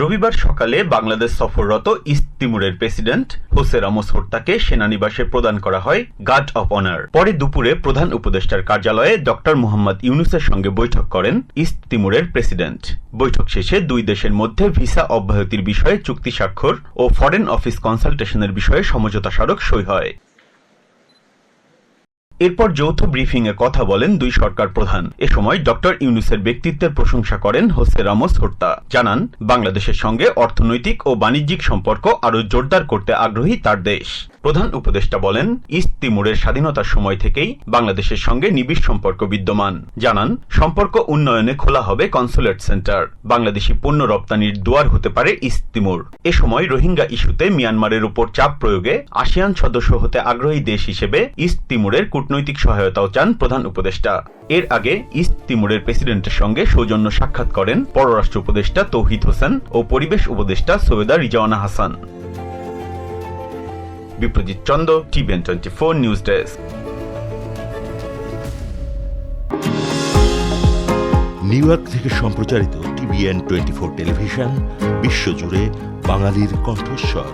রবিবার সকালে বাংলাদেশ সফররত ইস্ট তিমুরের প্রেসিডেন্ট হোসে রামোস হর্তাকে সেনানিবাসে প্রদান করা হয় গার্ড অব অনার। পরে দুপুরে প্রধান উপদেষ্টার কার্যালয়ে ডক্টর মোহাম্মদ ইউনুসের সঙ্গে বৈঠক করেন ইস্ট তিমুরের প্রেসিডেন্ট। বৈঠক শেষে দুই দেশের মধ্যে ভিসা অব্যাহতির বিষয়ে চুক্তি স্বাক্ষর ও ফরেন অফিস কনসালটেশনের বিষয়ে সমঝোতা স্মারক সই হয়। এরপর যৌথ ব্রিফিং এ কথা বলেন দুই সরকার প্রধান। এ সময় ডক্টর ইউনুসের ব্যক্তিত্বের প্রশংসা করেন হোসে রামোস হর্তা জানান, বাংলাদেশের সঙ্গে অর্থনৈতিক ও বাণিজ্যিক সম্পর্ক আরও জোরদার করতে আগ্রহী তার দেশ। প্রধান উপদেষ্টা বলেন, ইস্ট তিমুরের স্বাধীনতার সময় থেকেই বাংলাদেশের সঙ্গে নিবিড় সম্পর্ক বিদ্যমান। জানান, সম্পর্ক উন্নয়নে খোলা হবে কনসুলেট সেন্টার। বাংলাদেশি পণ্য রপ্তানির দুয়ার হতে পারে ইস্ট তিমুর। এ সময় রোহিঙ্গা ইস্যুতে মিয়ানমারের উপর চাপ প্রয়োগে আসিয়ান সদস্য হতে আগ্রহী দেশ হিসেবে ইস্ট তিমুরের কূটনৈতিক সহায়তাও চান প্রধান উপদেষ্টা। এর আগে ইস্ট তিমুরের প্রেসিডেন্টের সঙ্গে সৌজন্য সাক্ষাৎ করেন পররাষ্ট্র উপদেষ্টা তৌহিদ হোসেন ও পরিবেশ উপদেষ্টা Syeda Rizwana Hasan. Biprajit Chanda TVN twenty four news desk. New York থেকে সম্প্রচারিত টিভিএন টোয়েন্টি ফোর টেলিভিশন, বিশ্বজুড়ে বাঙালির কণ্ঠস্বর।